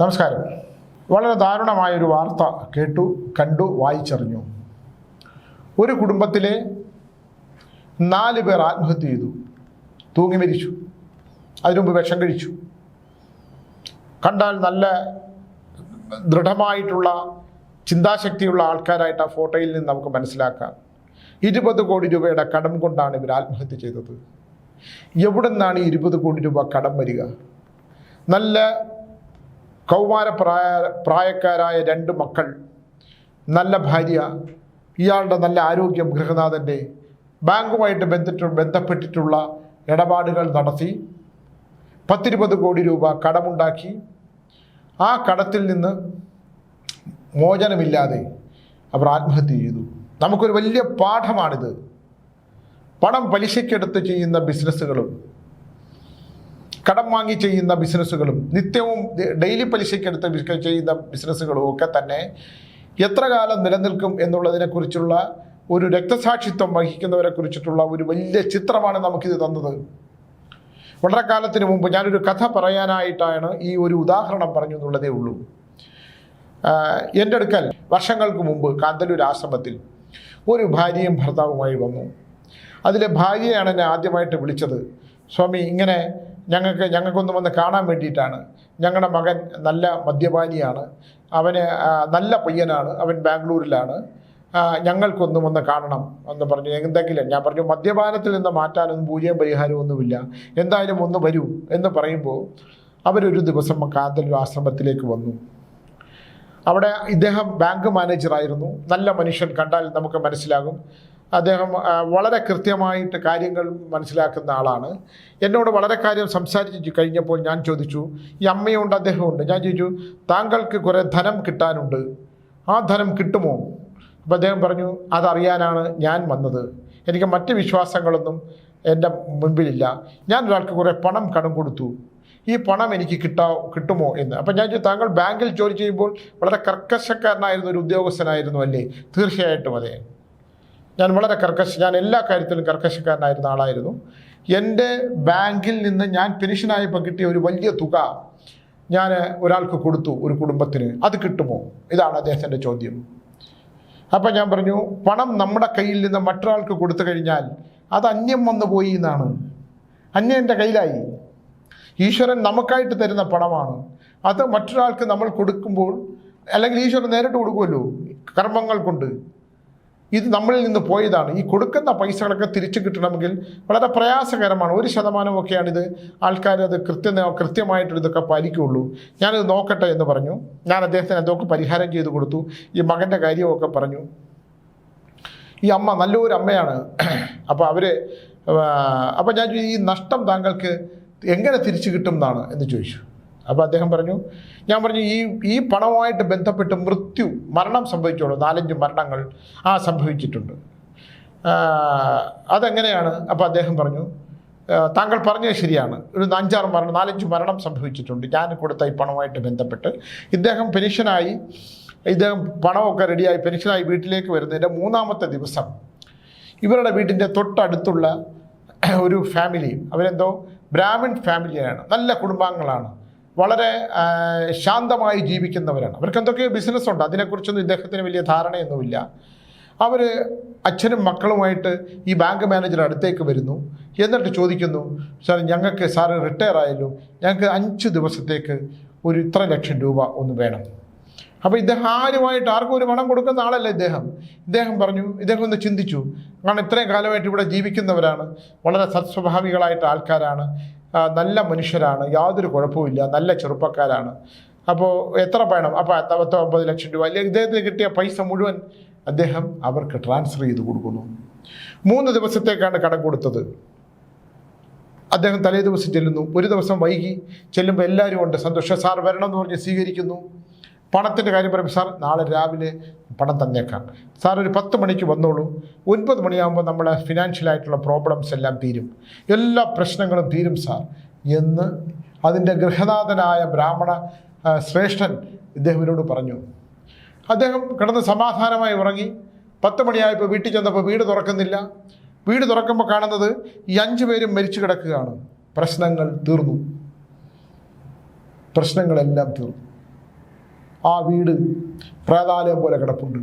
നമസ്കാരം. വളരെ ദാരുണമായൊരു വാർത്ത കേട്ടു കണ്ടു വായിച്ചറിഞ്ഞു. ഒരു കുടുംബത്തിലെ നാല് പേർ ആത്മഹത്യ ചെയ്തു. തൂങ്ങി മരിച്ചു. അതിനുമുമ്പ് വിഷം കഴിച്ചു. കണ്ടാൽ നല്ല ദൃഢമായിട്ടുള്ള ചിന്താശക്തിയുള്ള ആൾക്കാരായിട്ട് ആ ഫോട്ടോയിൽ നിന്ന് നമുക്ക് മനസ്സിലാക്കാം. ഇരുപത് കോടി രൂപയുടെ കടം കൊണ്ടാണ് ഇവർ ആത്മഹത്യ ചെയ്തത്. എവിടെ നിന്നാണ് ഈ ഇരുപത് കോടി രൂപ കടം വരിക? നല്ല കൗമാര പ്രായ പ്രായക്കാരായ രണ്ട് മക്കൾ നല്ല ഭാര്യ ഇയാളുടെ നല്ല ആരോഗ്യം ഗൃഹനാഥന്റെ ബാങ്കുമായിട്ട് ബന്ധിട്ട് ബന്ധപ്പെട്ടിട്ടുള്ള ഇടപാടുകൾ നടത്തി പത്തിരുപത് കോടി രൂപ കടമുണ്ടാക്കി. ആ കടത്തിൽ നിന്ന് മോചനമില്ലാതെ അവർ ആത്മഹത്യ ചെയ്തു. നമുക്കൊരു വലിയ പാഠമാണിത്. പണം പലിശയ്ക്കെടുത്ത് ചെയ്യുന്ന ബിസിനസ്സുകളും കടം വാങ്ങി ചെയ്യുന്ന ബിസിനസ്സുകളും നിത്യവും ഡെയിലി പലിശയ്ക്കെടുത്ത് ചെയ്യുന്ന ബിസിനസ്സുകളും ഒക്കെ തന്നെ എത്ര കാലം നിലനിൽക്കും എന്നുള്ളതിനെക്കുറിച്ചുള്ള ഒരു രക്തസാക്ഷിത്വം വഹിക്കുന്നവരെ കുറിച്ചിട്ടുള്ള ഒരു വലിയ ചിത്രമാണ് നമുക്കിത് തന്നത്. വളരെ കാലത്തിന് മുമ്പ് ഞാനൊരു കഥ പറയാനായിട്ടാണ് ഈ ഒരു ഉദാഹരണം പറഞ്ഞു എന്നുള്ളതേ ഉള്ളൂ. എന്റെ അടുക്കൽ വർഷങ്ങൾക്ക് മുമ്പ് കാന്തല്ലൂർ ആശ്രമത്തിൽ ഒരു ഭാര്യയും ഭർത്താവുമായി വന്നു. അതിലെ ഭാര്യയാണ് എന്നെ ആദ്യമായിട്ട് വിളിച്ചത്. സ്വാമി ഇങ്ങനെ ഞങ്ങൾക്ക് ഞങ്ങൾക്കൊന്ന് വന്ന് കാണാൻ വേണ്ടിയിട്ടാണ്. ഞങ്ങളുടെ മകൻ നല്ല മദ്യപാനിയാണ്. അവന് നല്ല പയ്യനാണ്. അവൻ ബാംഗ്ലൂരിലാണ്. ഞങ്ങൾക്കൊന്നും ഒന്ന് കാണണം എന്ന് പറഞ്ഞു. എന്തെങ്കിലും ഞാൻ പറഞ്ഞു മദ്യപാനത്തിൽ നിന്ന് മാറ്റാനൊന്നും പൂജയും പരിഹാരവും ഒന്നുമില്ല. എന്തായാലും ഒന്ന് വരൂ എന്ന് പറയുമ്പോൾ അവരൊരു ദിവസം കാന്തല്ലൂർ ആശ്രമത്തിലേക്ക് വന്നു. അവിടെ ഇദ്ദേഹം ബാങ്ക് മാനേജറായിരുന്നു. നല്ല മനുഷ്യൻ കണ്ടാൽ നമുക്ക് മനസ്സിലാകും. അദ്ദേഹം വളരെ കൃത്യമായിട്ട് കാര്യങ്ങൾ മനസ്സിലാക്കുന്ന ആളാണ്. എന്നോട് വളരെ കാര്യം സംസാരിച്ച് കഴിഞ്ഞപ്പോൾ ഞാൻ ചോദിച്ചു ഈ അമ്മയുണ്ട് അദ്ദേഹമുണ്ട് ഞാൻ ചോദിച്ചു താങ്കൾക്ക് കുറേ ധനം കിട്ടാനുണ്ട്. ആ ധനം കിട്ടുമോ? അപ്പോൾ അദ്ദേഹം പറഞ്ഞു അതറിയാനാണ് ഞാൻ വന്നത്. എനിക്ക് മറ്റ് വിശ്വാസങ്ങളൊന്നും എന്റെ മുൻപിലില്ല. ഞാൻ ഒരാൾക്ക് കുറേ പണം കടം കൊടുത്തു. ഈ പണം എനിക്ക് കിട്ടാ കിട്ടുമോ എന്ന്. അപ്പം ഞാൻ താങ്കൾ ബാങ്കിൽ ജോലി ചെയ്യുമ്പോൾ വളരെ കർക്കശക്കാരനായിരുന്ന ഒരു ഉദ്യോഗസ്ഥനായിരുന്നു അല്ലേ? തീർച്ചയായിട്ടും അതെ. ഞാൻ വളരെ കർക്കശ ഞാൻ എല്ലാ കാര്യത്തിലും കർക്കശക്കാരനായിരുന്ന ആളായിരുന്നു. എന്റെ ബാങ്കിൽ നിന്ന് ഞാൻ പെൻഷനായപ്പോൾ കിട്ടിയ ഒരു വലിയ തുക ഞാൻ ഒരാൾക്ക് കൊടുത്തു ഒരു കുടുംബത്തിന്. അത് കിട്ടുമോ? ഇതാണ് അദ്ദേഹത്തിന്റെ ചോദ്യം. അപ്പം ഞാൻ പറഞ്ഞു പണം നമ്മുടെ കയ്യിൽ നിന്ന് മറ്റൊരാൾക്ക് കൊടുത്തു കഴിഞ്ഞാൽ അത് അന്യം വന്നു പോയി എന്നാണ്. അന്യം എന്റെ കയ്യിലായി. ഈശ്വരൻ നമുക്കായിട്ട് തരുന്ന പണമാണ്. അത് മറ്റൊരാൾക്ക് നമ്മൾ കൊടുക്കുമ്പോൾ അല്ലെങ്കിൽ ഈശ്വരൻ നേരിട്ട് കൊടുക്കുമല്ലോ കർമ്മങ്ങൾ കൊണ്ട്. ഇത് നമ്മളിൽ നിന്ന് പോയതാണ്. ഈ കൊടുക്കുന്ന പൈസകളൊക്കെ തിരിച്ചു കിട്ടണമെങ്കിൽ വളരെ പ്രയാസകരമാണ്. ഒരു ശതമാനമൊക്കെയാണിത്. ആൾക്കാർ അത് കൃത്യ കൃത്യമായിട്ട് ഇതൊക്കെ പാലിക്കുകയുള്ളൂ ഞാനിത് നോക്കട്ടെ എന്ന് പറഞ്ഞു. ഞാൻ അദ്ദേഹത്തിന് എന്തൊക്കെ പരിഹാരം ചെയ്തു കൊടുത്തു. ഈ മകന്റെ കാര്യമൊക്കെ പറഞ്ഞു. ഈ അമ്മ നല്ലൊരു അമ്മയാണ്. അപ്പോൾ അവർ അപ്പോൾ ഞാൻ ഈ നഷ്ടം താങ്കൾക്ക് എങ്ങനെ തിരിച്ചു കിട്ടും എന്നാണ് എന്ന് ചോദിച്ചു. അപ്പോൾ അദ്ദേഹം പറഞ്ഞു ഞാൻ പറഞ്ഞു ഈ ഈ പണവുമായിട്ട് ബന്ധപ്പെട്ട് മൃത്യു മരണം സംഭവിച്ചോളൂ. നാലഞ്ച് മരണങ്ങൾ ആ സംഭവിച്ചിട്ടുണ്ട്. അതെങ്ങനെയാണ്? അപ്പോൾ അദ്ദേഹം പറഞ്ഞു താങ്കൾ പറഞ്ഞത് ശരിയാണ്. ഒരു അഞ്ചാറ് മരണം നാലഞ്ച് മരണം സംഭവിച്ചിട്ടുണ്ട്. ഞാൻ കൊടുത്ത ഈ പണവുമായിട്ട് ബന്ധപ്പെട്ട്. ഇദ്ദേഹം പെൻഷനായി ഇദ്ദേഹം പണമൊക്കെ റെഡിയായി പെൻഷനായി വീട്ടിലേക്ക് വരുന്നതിന്റെ മൂന്നാമത്തെ ദിവസം ഇവരുടെ വീട്ടിന്റെ തൊട്ടടുത്തുള്ള ഒരു ഫാമിലി അവരെന്തോ? ബ്രാഹ്മിൺ ഫാമിലിയാണ്. നല്ല കുടുംബാംഗങ്ങളാണ്. വളരെ ശാന്തമായി ജീവിക്കുന്നവരാണ്. അവർക്ക് എന്തൊക്കെയോ ബിസിനസ്സുണ്ട് അതിനെക്കുറിച്ചൊന്നും ഇദ്ദേഹത്തിന് വലിയ ധാരണയൊന്നുമില്ല. അവർ അച്ഛനും മക്കളുമായിട്ട് ഈ ബാങ്ക് മാനേജർ അടുത്തേക്ക് വരുന്നു. എന്നിട്ട് ചോദിക്കുന്നു സാർ ഞങ്ങൾക്ക് സാറ് റിട്ടയർ ആയല്ലോ ഞങ്ങൾക്ക് അഞ്ച് ദിവസത്തേക്ക് ഒരു ഇത്ര ലക്ഷം രൂപ ഒന്ന് വേണം. അപ്പോൾ ഇദ്ദേഹം ആരുമായിട്ട് ആർക്കും ഒരു പണം കൊടുക്കുന്ന ആളല്ല ഇദ്ദേഹം. ഇദ്ദേഹം പറഞ്ഞു ഇദ്ദേഹം ഒന്ന് ചിന്തിച്ചു. കാരണം ഇത്രയും കാലമായിട്ട് ഇവിടെ ജീവിക്കുന്നവരാണ്. വളരെ സത്സ്വഭാവികളായിട്ട് ആൾക്കാരാണ്. നല്ല മനുഷ്യരാണ്. യാതൊരു കുഴപ്പമില്ല നല്ല ചെറുപ്പക്കാരാണ്. അപ്പോൾ എത്ര പണം? അപ്പോൾ പത്തോ ഒമ്പത് ലക്ഷം രൂപ. അല്ലെങ്കിൽ ഇദ്ദേഹത്തിന് കിട്ടിയ പൈസ മുഴുവൻ അദ്ദേഹം അവർക്ക് ട്രാൻസ്ഫർ ചെയ്ത് കൊടുക്കുന്നു. മൂന്ന് ദിവസത്തേക്കാണ് കടം കൊടുത്തത്. അദ്ദേഹം തലേ ദിവസം ചെല്ലുന്നു. ഒരു ദിവസം വൈകി ചെല്ലുമ്പോൾ എല്ലാവരും ഉണ്ട്. സന്തോഷം. സാർ വരണം എന്ന് പറഞ്ഞ് സ്വീകരിക്കുന്നു. പണത്തിന്റെ കാര്യം പറയുമ്പോൾ സാർ നാളെ രാവിലെ പണം തന്നേക്കാം. സാർ ഒരു പത്ത് മണിക്ക് വന്നോളൂ. ഒൻപത് മണിയാകുമ്പോൾ നമ്മളെ ഫിനാൻഷ്യലായിട്ടുള്ള പ്രോബ്ലംസ് എല്ലാം തീരും. എല്ലാ പ്രശ്നങ്ങളും തീരും സാർ. എന്ന് അതിന്റെ ഗൃഹനാഥനായ ബ്രാഹ്മണ ശ്രേഷ്ഠൻ ഇദ്ദേഹം ഇവരോട് പറഞ്ഞു. അദ്ദേഹം കിടന്ന് സമാധാനമായി ഉറങ്ങി. പത്ത് മണിയായപ്പോൾ വീട്ടിൽ ചെന്നപ്പോൾ വീട് തുറക്കുന്നില്ല. വീട് തുറക്കുമ്പോൾ കാണുന്നത് ഈ അഞ്ചു പേരും മരിച്ചു കിടക്കുകയാണ്. പ്രശ്നങ്ങൾ തീർന്നു. പ്രശ്നങ്ങളെല്ലാം തീർന്നു. ആ വീട് പ്രേതാലയം പോലെ കിടപ്പുണ്ട്.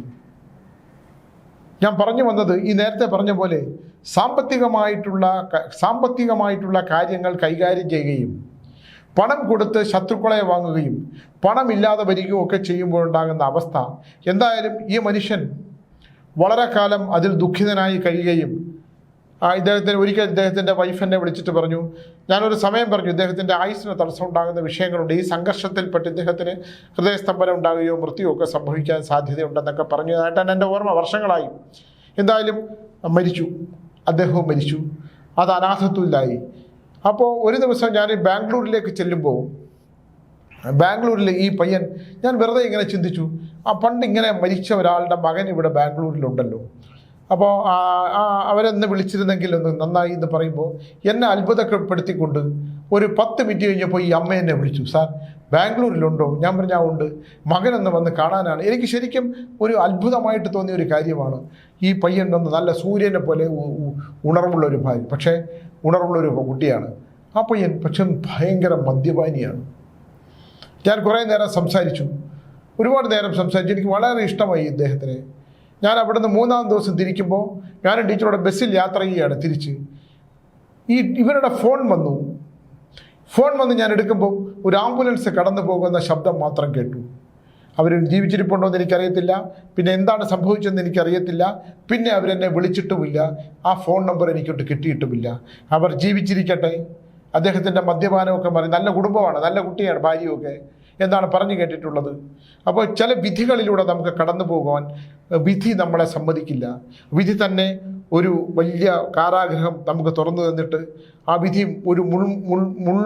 ഞാൻ പറഞ്ഞു വന്നത് ഈ നേരത്തെ പറഞ്ഞ പോലെ സാമ്പത്തികമായിട്ടുള്ള സാമ്പത്തികമായിട്ടുള്ള കാര്യങ്ങൾ കൈകാര്യം ചെയ്യുകയും പണം കൊടുത്ത് ശത്രുക്കളെ വാങ്ങുകയും പണമില്ലാതെ വരികയും ഒക്കെ ചെയ്യുമ്പോഴുണ്ടാകുന്ന അവസ്ഥ. എന്തായാലും ഈ മനുഷ്യൻ വളരെ കാലം അതിൽ ദുഃഖിതനായി കഴിയുകയും ഇദ്ദേഹത്തിന് ഒരിക്കൽ ഇദ്ദേഹത്തിന്റെ വൈഫ് വിളിച്ചിട്ട് പറഞ്ഞു ഞാനൊരു സമയം പറഞ്ഞു ഇദ്ദേഹത്തിന്റെ ആയുസ്സിന് തടസ്സം ഉണ്ടാകുന്ന വിഷയങ്ങളുണ്ട്. ഈ സംഘർഷത്തിൽപ്പെട്ട് ഇദ്ദേഹത്തിന് ഹൃദയസ്തംഭനം ഉണ്ടാകുകയോ മൃത്യുവോ ഒക്കെ സംഭവിക്കാൻ സാധ്യതയുണ്ടെന്നൊക്കെ പറഞ്ഞതായിട്ടാണ് എന്റെ ഓർമ്മ വർഷങ്ങളായി. എന്തായാലും മരിച്ചു. അദ്ദേഹവും മരിച്ചു. അത് അനാഥത്വമില്ലായി. അപ്പോൾ ഒരു ദിവസം ഞാൻ ബാംഗ്ലൂരിലേക്ക് ചെല്ലുമ്പോൾ ബാംഗ്ലൂരിൽ ഈ പയ്യൻ ഞാൻ വെറുതെ ഇങ്ങനെ ചിന്തിച്ചു ആ പണ്ട് ഇങ്ങനെ മരിച്ച ഒരാളുടെ മകൻ ഇവിടെ ബാംഗ്ലൂരിലുണ്ടല്ലോ. അപ്പോൾ അവരെന്ന് വിളിച്ചിരുന്നെങ്കിൽ ഒന്ന് നന്നായി എന്ന് പറയുമ്പോൾ എന്നെ അത്ഭുതപ്പെടുത്തിക്കൊണ്ട് ഒരു പത്ത് മിനിറ്റ് കഴിഞ്ഞപ്പോൾ ഈ അമ്മ എന്നെ വിളിച്ചു. സാർ ബാംഗ്ലൂരിലുണ്ടോ? ഞാൻ പറഞ്ഞാൽ ഉണ്ട്. മകനൊന്ന് വന്ന് കാണാനാണ്. എനിക്ക് ശരിക്കും ഒരു അത്ഭുതമായിട്ട് തോന്നിയ ഒരു കാര്യമാണ് ഈ പയ്യൻ ഒന്ന് നല്ല സൂര്യനെ പോലെ ഉണർവുള്ള ഒരു ഭാര്യ. പക്ഷേ ഉണർവുള്ള ഒരു കുട്ടിയാണ് ആ പയ്യൻ പക്ഷെ ഭയങ്കര മദ്യപാനിയാണ്. ഞാൻ കുറേ നേരം സംസാരിച്ചു. ഒരുപാട് നേരം സംസാരിച്ചു. എനിക്ക് വളരെ ഇഷ്ടമായി ഇദ്ദേഹത്തിന്. ഞാൻ അവിടുന്ന് മൂന്നാം ദിവസം തിരിക്കുമ്പോൾ ഞാൻ ടീച്ചറോടെ ബസ്സിൽ യാത്ര ചെയ്യുകയാണ് തിരിച്ച്. ഈ ഇവരുടെ ഫോൺ വന്നു. ഫോൺ വന്ന് ഞാൻ എടുക്കുമ്പോൾ ഒരു ആംബുലൻസ് കടന്നു പോകുന്ന ശബ്ദം മാത്രം കേട്ടു. അവർ ജീവിച്ചിരിപ്പുണ്ടോ എന്ന് എനിക്കറിയത്തില്ല. പിന്നെ എന്താണ് സംഭവിച്ചതെന്ന് എനിക്കറിയത്തില്ല. പിന്നെ അവരെന്നെ വിളിച്ചിട്ടുമില്ല. ആ ഫോൺ നമ്പർ എനിക്കൊട്ട് കിട്ടിയിട്ടുമില്ല. അവർ ജീവിച്ചിരിക്കട്ടെ. അദ്ദേഹത്തിന്റെ മദ്യപാനമൊക്കെ മാറി. നല്ല കുടുംബമാണ്. നല്ല കുട്ടിയാണ് ഭാര്യയൊക്കെ എന്നാണ് പറഞ്ഞു കേട്ടിട്ടുള്ളത്. അപ്പോൾ ചില വിധികളിലൂടെ നമുക്ക് കടന്നു പോകുവാൻ വിധി നമ്മളെ സമ്മതിക്കില്ല. വിധി തന്നെ ഒരു വലിയ കാരാഗ്രഹം നമുക്ക് തുറന്നു തന്നിട്ട് ആ വിധി ഒരു മുൾ മുൾ മുൾ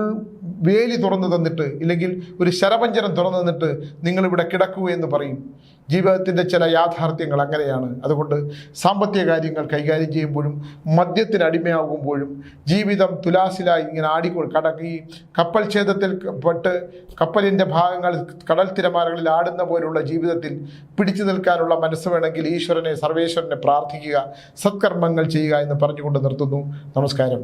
വേലി തുറന്നു തന്നിട്ട് ഇല്ലെങ്കിൽ ഒരു ശരപഞ്ചനം തുറന്നു തന്നിട്ട് നിങ്ങളിവിടെ കിടക്കൂ എന്ന് പറയും. ജീവിതത്തിന്റെ ചില യാഥാർത്ഥ്യങ്ങൾ അങ്ങനെയാണ്. അതുകൊണ്ട് സാമ്പത്തിക കാര്യങ്ങൾ കൈകാര്യം ചെയ്യുമ്പോഴും മദ്യത്തിന് അടിമയാകുമ്പോഴും ജീവിതം തുലാസിലായി ഇങ്ങനെ ആടിക്കൊ കടക്കി കപ്പൽ ഛേദത്തിൽ പെട്ട് കപ്പലിന്റെ ഭാഗങ്ങൾ കടൽ തിരമാലകളിൽ ആടുന്ന പോലുള്ള ജീവിതത്തിൽ പിടിച്ചു നിൽക്കാനുള്ള മനസ്സ് വേണമെങ്കിൽ ഈശ്വരനെ സർവേശ്വരനെ പ്രാർത്ഥിക്കുക സത്കർമ്മങ്ങൾ ചെയ്യുക എന്ന് പറഞ്ഞുകൊണ്ട് നിർത്തുന്നു. നമസ്കാരം.